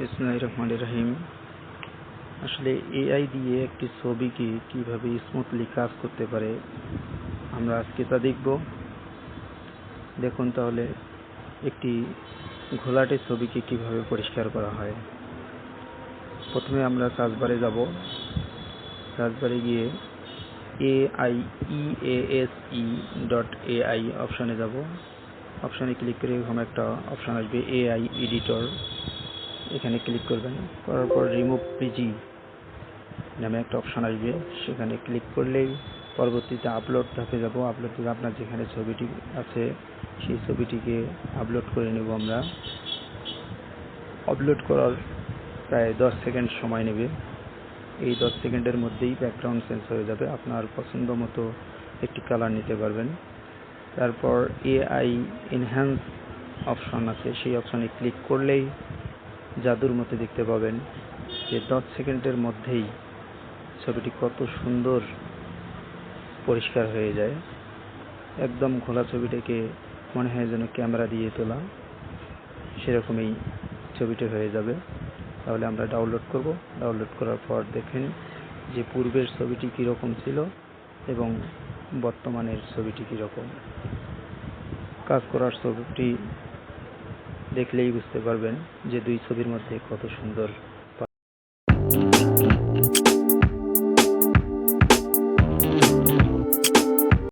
ইসমিল্লাহির রহমানির রহিম। আসলে এআই দিয়ে একটি ছবিকে কীভাবে স্মুথলি কাজ করতে পারে, আমরা আজকে তা দেখব। দেখুন তাহলে, একটি ঘোলাটে ছবিকে কীভাবে পরিষ্কার করা হয়। প্রথমে আমরা সার্চ বারে যাব সার্চ বারে গিয়ে A I E A S E dot AI অপশানে যাব। অপশানে ক্লিক করে এরকম একটা অপশান আসবে এআই এডিটর এখানে ক্লিক করবেন। করার পর রিমুভ পিজি নামে একটা অপশান আসবে। সেখানে ক্লিক করলেই পরবর্তীতে আপলোড ধাপে যাব। আপলোড থেকে আপনার যেখানে ছবিটি আছে, সেই ছবিটিকে আপলোড করে নেব আমরা। আপলোড করার প্রায় দশ সেকেন্ড সময় নেবে। এই দশ সেকেন্ডের মধ্যেই ব্যাকগ্রাউন্ড চেঞ্জ হয়ে যাবে। আপনার পছন্দ মতো একটি কালার নিতে পারবেন। তারপর এআই এনহ্যান্স অপশন আছে। সেই অপশনে ক্লিক করলেই জাদুর মতো দেখতে পাবেন যে দশ সেকেন্ডের মধ্যেই ছবিটি কত সুন্দর পরিষ্কার হয়ে যায়। একদম খোলা ছবিটাকে মনে হয় যেন ক্যামেরা দিয়ে তোলা। সেরকমই ছবিটি হয়ে যাবে। তাহলে আমরা ডাউনলোড করব। ডাউনলোড করার পর দেখেন যে পূর্বের ছবিটি কীরকম ছিল এবং বর্তমানের ছবিটি কীরকম। কাজ করার ছবিটি দেখলেই বুঝতে পারবেন যে দুই ছবির মধ্যে কত সুন্দর